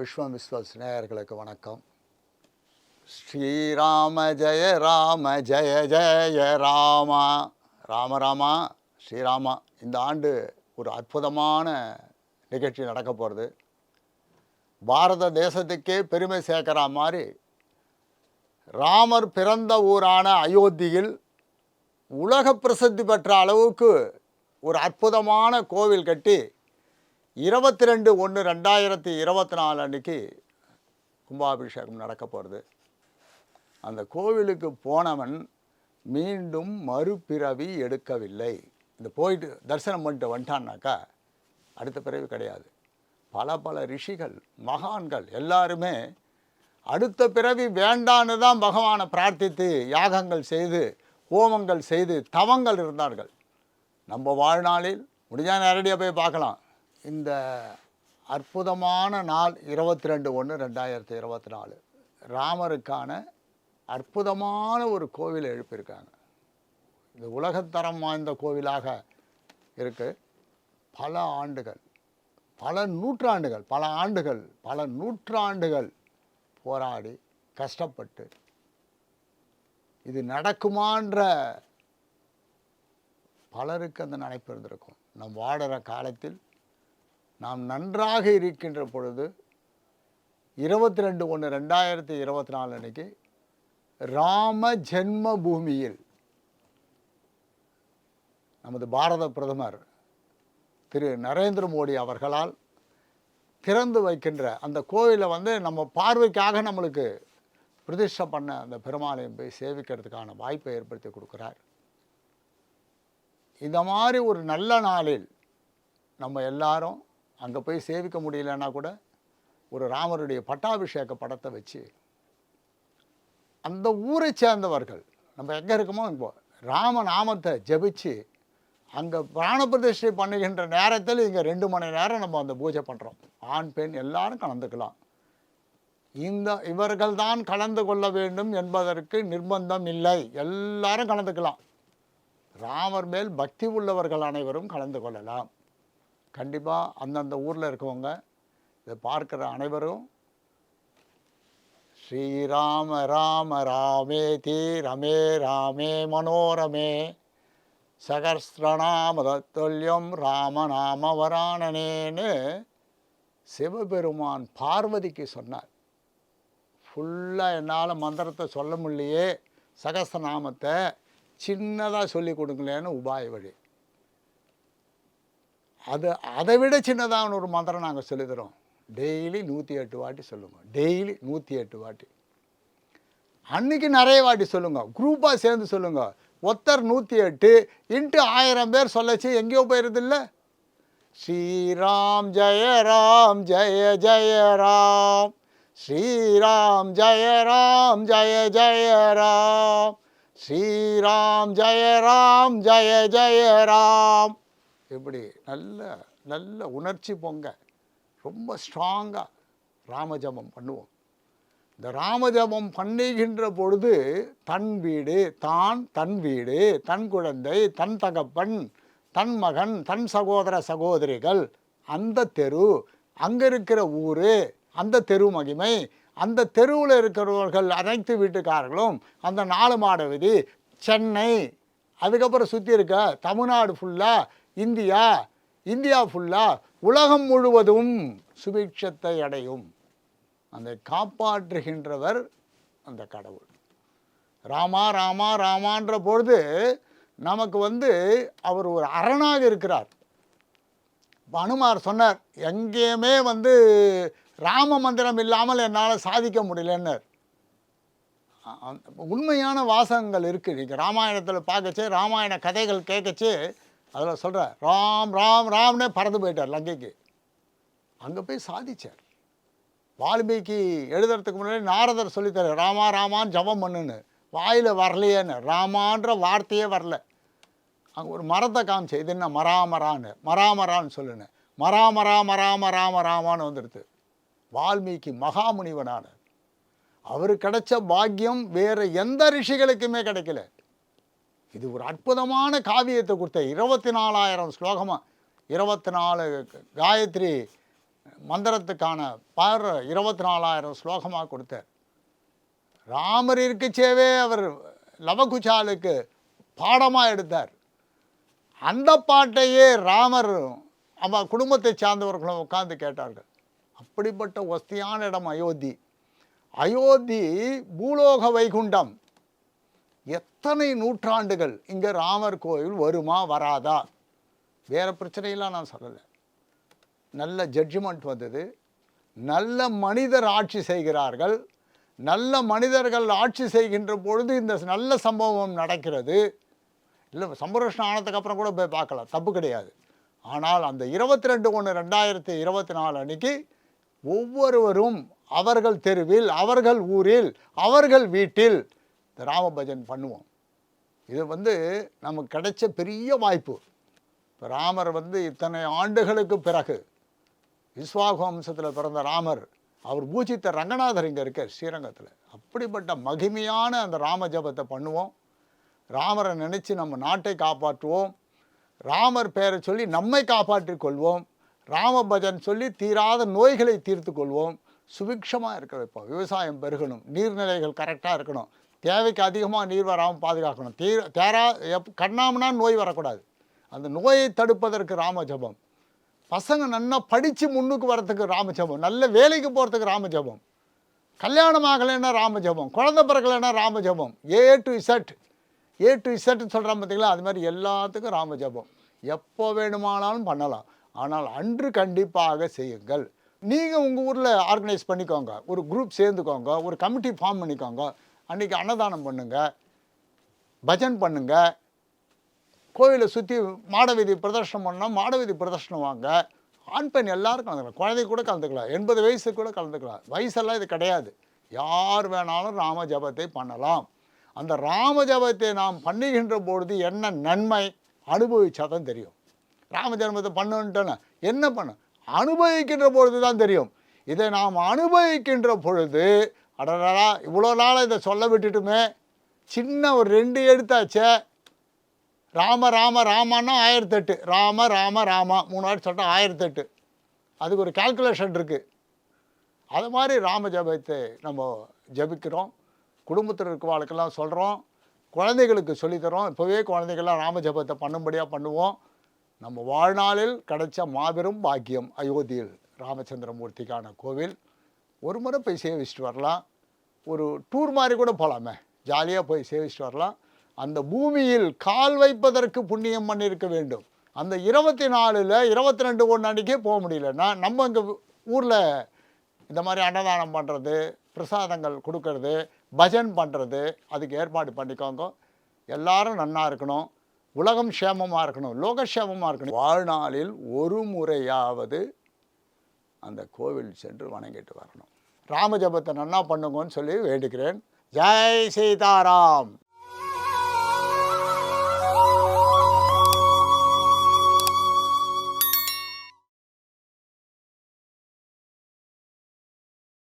விஸ்வம் விஸ்வஸ் நேயர்களுக்கு வணக்கம். ஸ்ரீராம ஜெய ராம ஜெய ஜெய ராமா. ராம ராமா ஸ்ரீராமா. இந்த ஆண்டு ஒரு அற்புதமான நிகழ்ச்சி நடக்க போகிறது பாரத தேசத்துக்கே பெருமை சேர்க்கிற மாதிரி ராமர் பிறந்த ஊரான அயோத்தியில் உலக பிரசித்தி பெற்ற அளவுக்கு ஒரு அற்புதமான கோவில் கட்டி இருபத்தி ரெண்டு ஒன்று ரெண்டாயிரத்தி இருபத்தி நாலு அன்னைக்கு கும்பாபிஷேகம் நடக்க போகிறது. அந்த கோவிலுக்கு போனவன் மீண்டும் மறுபிறவி எடுக்கவில்லை. இந்த போயிட்டு தரிசனம் பண்ணிட்டு வந்துட்டான்னாக்கா அடுத்த பிறவி கிடையாது. பல பல ரிஷிகள் மகான்கள் எல்லாருமே அடுத்த பிறவி வேண்டான்னு தான் பகவானை பிரார்த்தித்து யாகங்கள் செய்து ஹோமங்கள் செய்து தவங்கள் இருந்தார்கள். நம்ம வாழ்நாளில் முடிஞ்சால் நேரடியாக போய் பார்க்கலாம். இந்த அற்புதமான நாள் இருபத்தி ரெண்டு ஒன்று ரெண்டாயிரத்தி இருபத்தி நாலு. ராமருக்கான அற்புதமான ஒரு கோவில் எழுப்பியிருக்காங்க. இது உலகத்தரம் வாய்ந்த கோவிலாக இருக்குது பல ஆண்டுகள் பல நூற்றாண்டுகள் பல ஆண்டுகள் பல நூற்றாண்டுகள் போராடி கஷ்டப்பட்டு இது நடக்குமான்ற பலருக்கு அந்த நினைப்பு இருந்திருக்கும். நம் வாடுற காலத்தில் நாம் நன்றாக இருக்கின்ற பொழுது இருபத்தி ரெண்டு ஒன்று ரெண்டாயிரத்தி இருபத்தி நாலு அன்னைக்கு ராம ஜென்ம பூமியில் நமது பாரத பிரதமர் திரு நரேந்திர மோடி அவர்களால் திறந்து வைக்கின்ற அந்த கோவிலை வந்து நம்ம பார்வைக்காக நம்மளுக்கு பிரதிஷ்டை பண்ண அந்த பெருமாளையும் போய் சேவிக்கிறதுக்கான வாய்ப்பை ஏற்படுத்தி கொடுக்குறார். இந்த மாதிரி ஒரு நல்ல நாளில் நம்ம எல்லாரும் அங்கே போய் சேவிக்க முடியலன்னா கூட ஒரு ராமருடைய பட்டாபிஷேக படத்தை வச்சு அந்த ஊரை சேர்ந்தவர்கள் நம்ம எங்கே இருக்கோமோ இப்போ ராம நாமத்தை ஜபிச்சு அங்கே பிராண பிரதிஷ்டை பண்ணுகின்ற நேரத்தில் இங்கே ரெண்டு மணி நேரம் நம்ம அந்த பூஜை பண்ணுறோம் ஆண் பெண் எல்லாரும் கலந்துக்கலாம். இந்த இவர்கள் தான் கலந்து கொள்ள வேண்டும் என்பதற்கு நிர்பந்தம் இல்லை. எல்லாரும் கலந்துக்கலாம். ராமர் மேல் பக்தி உள்ளவர்கள் அனைவரும் கலந்து கொள்ளலாம். கண்டிப்பாக அந்தந்த ஊரில் இருக்கவங்க இதை பார்க்குற அனைவரும் ஸ்ரீராம ராம ராமே தீ ரமே ராமே மனோரமே சகஸ்திரநாமதொல்யம் ராமநாம வராணனேன்னு சிவபெருமான் பார்வதிக்கு சொன்னார். ஃபுல்லாக என்னால் மந்திரத்தை சொல்ல முடியலையே சகஸ்திரநாமத்தை சின்னதாக சொல்லி கொடுங்களேன்னு உபாய வழி. அது அதை விட சின்னதான ஒரு மந்திரம் நாங்கள் சொல்லித்தரோம். டெய்லி நூற்றி எட்டு வாட்டி சொல்லுங்கள் டெய்லி நூற்றி எட்டு வாட்டி. அன்றைக்கி நிறைய வாட்டி சொல்லுங்கள் குரூப்பாக சேர்ந்து சொல்லுங்கள் ஒத்தர் நூற்றி எட்டு இன்ட்டு ஆயிரம் பேர் சொல்லச்சு எங்கேயோ போயிருதில்ல? ஸ்ரீராம் ஜெய ராம் ஜெய ஜெய ராம். ஸ்ரீராம் ஜெய ராம் ஜெய ஜெய ராம். ஸ்ரீராம் ஜெய ராம் ஜெய ஜெய ராம். இப்படி நல்ல நல்ல உணர்ச்சி பொங்க. ரொம்ப ஸ்ட்ராங்காக ராமஜபம் பண்ணுவோம். இந்த ராமஜபம் பண்ணுகின்ற பொழுது தன் வீடு தான் தன் வீடு தன் குழந்தை தன் தகப்பன் தன் மகன் தன் சகோதர சகோதரிகள் அந்த தெரு அங்கே இருக்கிற ஊர் அந்த தெரு மகிமை அந்த தெருவில் இருக்கிறவர்கள் அனைத்து வீட்டுக்காரர்களும் அந்த நாலு மாட விதி சென்னை அதுக்கப்புறம் சுற்றி இருக்க தமிழ்நாடு ஃபுல்லாக இந்தியா இந்தியா ஃபுல்லாக உலகம் முழுவதும் சுபிக்ஷத்தை அடையும். அந்த காப்பாற்றுகின்றவர் அந்த கடவுள். ராமா ராமா ராமான்ற பொழுது நமக்கு வந்து அவர் ஒரு அரணாக இருக்கிறார். அனுமார் சொன்னார் எங்கேயுமே வந்து ராம மந்திரம் இல்லாமல் என்னால் சாதிக்க முடியலன்னார் அந்த உண்மையான வாசகங்கள் இருக்குது நீங்கள் ராமாயணத்தில் பார்க்கச்சு ராமாயண கதைகள் கேட்கச்சு அதில் சொல்கிறார் ராம் ராம் ராம்னே பறந்து போயிட்டார் லங்கைக்கு. அங்கே போய் சாதித்தார் வால்மீகி எழுதுறதுக்கு முன்னாடி நாரதர் சொல்லித்தர ராமா ராமான்னு ஜபம் பண்ணுன்னு. வாயில் வரலையேன்னு. ராமான்ற வார்த்தையே வரல. அங்கே ஒரு மரத்தை காமிச்சு இது என்ன மராமரான்னு மராமரான்னு சொல்லுன்னு. மராமரா மராம ராம ராமான்னு வந்துடுது. வால்மீகி மகாமுனிவனான. அவர் கிடைச்ச பாக்கியம் வேறு எந்த ரிஷிகளுக்குமே கிடைக்கல. இது ஒரு அற்புதமான காவியத்தை கொடுத்த இருபத்தி நாலாயிரம் ஸ்லோகமாக இருபத்தி நாலு காயத்ரி மந்திரத்துக்கான பார் இருபத்தி நாலாயிரம் ஸ்லோகமாக கொடுத்தார் ராமர் இருக்கச்சேவே அவர் லவகுச்சாலுக்கு பாடமாக எடுத்தார். அந்த பாட்டையே ராமர் அவ குடும்பத்தை சார்ந்தவர்களும் உட்காந்து கேட்டார்கள். அப்படிப்பட்ட ஒஸ்தியான இடம் அயோத்தி. அயோத்தி பூலோக வைகுண்டம். எத்தனை நூற்றாண்டுகள் இங்கே ராமர் கோயில் வருமா வராதா? வேறு பிரச்சனையெல்லாம் நான் சொல்லலை. நல்ல ஜட்ஜ்மெண்ட் வந்தது. நல்ல மனிதர் ஆட்சி செய்கிறார்கள். நல்ல மனிதர்கள் ஆட்சி செய்கின்ற பொழுது இந்த நல்ல சம்பவம் நடக்கிறது. இல்லை சம்பரஷ்ணம் ஆனதுக்கு அப்புறம் கூட போய் பார்க்கலாம். தப்பு கிடையாது. ஆனால் அந்த இருபத்தி ரெண்டு ஒன்று ரெண்டாயிரத்தி இருபத்தி நாலு அன்னைக்கு ஒவ்வொருவரும் அவர்கள் தெருவில் அவர்கள் ஊரில் அவர்கள் வீட்டில் ராமபஜன் பண்ணுவோம். இது வந்து நமக்கு கிடைச்ச பெரிய வாய்ப்பு. இப்போ ராமர் வந்து இத்தனை ஆண்டுகளுக்கு பிறகு விஸ்வாக வம்சத்தில் பிறந்த ராமர் அவர் பூஜித்த ரங்கநாதர் இங்கே இருக்கார் ஸ்ரீரங்கத்தில். அப்படிப்பட்ட மகிமையான அந்த ராம ஜபத்தை பண்ணுவோம். ராமரை நினச்சி நம்ம நாட்டை காப்பாற்றுவோம். ராமர் பெயரை சொல்லி நம்மை காப்பாற்றிக் கொள்வோம். ராமபஜன் சொல்லி தீராத நோய்களை தீர்த்து கொள்வோம். சுபிக்ஷமாக இருக்க வைப்போம் விவசாயம் பெருகணும். நீர்நிலைகள் கரெக்டாக இருக்கணும். தேவைக்கு அதிகமாக நீர் வராமல் பாதுகாக்கணும். தீ தேரா எப் கண்ணாமனா நோய் வரக்கூடாது. அந்த நோயை தடுப்பதற்கு ராமஜபம். பசங்க நல்லா படித்து முன்னுக்கு வரத்துக்கு ராமஜபம். நல்ல வேலைக்கு போகிறதுக்கு ராமஜபம். கல்யாணம் ஆகலைன்னா ராம குழந்த குழந்தை பிறக்கலைன்னா Rama A to Z A to இசட்னு சொல்கிறோம் பார்த்தீங்களா அது மாதிரி எல்லாத்துக்கும் ராமஜபம். எப்போ வேணுமானாலும் பண்ணலாம். ஆனால் அன்று கண்டிப்பாக செய்யுங்கள். நீங்கள் உங்கள் ஊரில் ஆர்கனைஸ் பண்ணிக்கோங்க. ஒரு குரூப் சேர்ந்துக்கோங்க. ஒரு கமிட்டி ஃபார்ம் பண்ணிக்கோங்க. அன்றைக்கி அன்னதானம் பண்ணுங்கள் பஜன் பண்ணுங்கள் கோவிலை சுற்றி மாடவீதி பிரதர்ஷனம் பண்ணால் மாடவீதி பிரதர்ஷனம் வாங்க. ஆண் பெண் எல்லோரும் கலந்துக்கலாம். குழந்தை கூட கலந்துக்கலாம். எண்பது வயசு கூட கலந்துக்கலாம். வயசெல்லாம் இது கிடையாது. யார் வேணாலும் ராம ஜபத்தை பண்ணலாம். அந்த ராம ஜபத்தை நாம் பண்ணுகின்ற பொழுது என்ன நன்மை? அனுபவிச்சாதான் தெரியும். ராம ஜென்மத்தை பண்ணுன்ட்டேன்னா என்ன பண்ண? அனுபவிக்கின்ற பொழுது தான் தெரியும். இதை நாம் அனுபவிக்கின்ற பொழுது அடடா இவ்வளோ நாளாக இதை சொல்ல விட்டுட்டுமே. சின்ன ஒரு ரெண்டு எடுத்தாச்சே. ராம ராம ராமான்னா ஆயிரத்தெட்டு. ராம ராம ராமா. மூணு வாட்டி சொல்லிட்டா ஆயிரத்தெட்டு. அதுக்கு ஒரு கால்குலேஷன் இருக்குது அது மாதிரி ராம ஜபத்தை நம்ம ஜபிக்கிறோம். குடும்பத்தில் இருக்கவாளுக்கெல்லாம் சொல்கிறோம் குழந்தைகளுக்கு சொல்லித்தரோம். இப்போவே குழந்தைகள்லாம் ராம ஜபத்தை பண்ணும்படியாக பண்ணுவோம். நம்ம வாழ்நாளில் கிடைச்ச மாபெரும் பாக்கியம் அயோத்தியில் ராமச்சந்திரமூர்த்திக்கான கோவில். ஒரு முறை போய் சேவிச்சுட்டு வரலாம். ஒரு டூர் மாதிரி கூட போகலாமே ஜாலியாக போய் சேவிச்சுட்டு வரலாம். அந்த பூமியில் கால் வைப்பதற்கு புண்ணியம் பண்ணியிருக்க வேண்டும். அந்த இருபத்தி நாலில் இருபத்தி ரெண்டு ஒன்று அன்றைக்கே போக முடியலன்னா நம்ம இங்கே ஊரில் இந்த மாதிரி அன்னதானம் பண்ணுறது பிரசாதங்கள் கொடுக்கறது பஜன் பண்ணுறது அதுக்கு ஏற்பாடு பண்ணிக்கோங்க. எல்லாரும் நன்னா இருக்கணும். உலகம் சேமமாக இருக்கணும். லோகக்ஷேமமாக இருக்கணும். வாழ்நாளில் ஒரு முறையாவது அந்த கோவில் சென்று வணங்கிட்டு வரணும். ராமஜபத்தை நன்னா பண்ணுங்கன்னு சொல்லி வேண்டுகிறேன். ஜெய் சீதாராம்.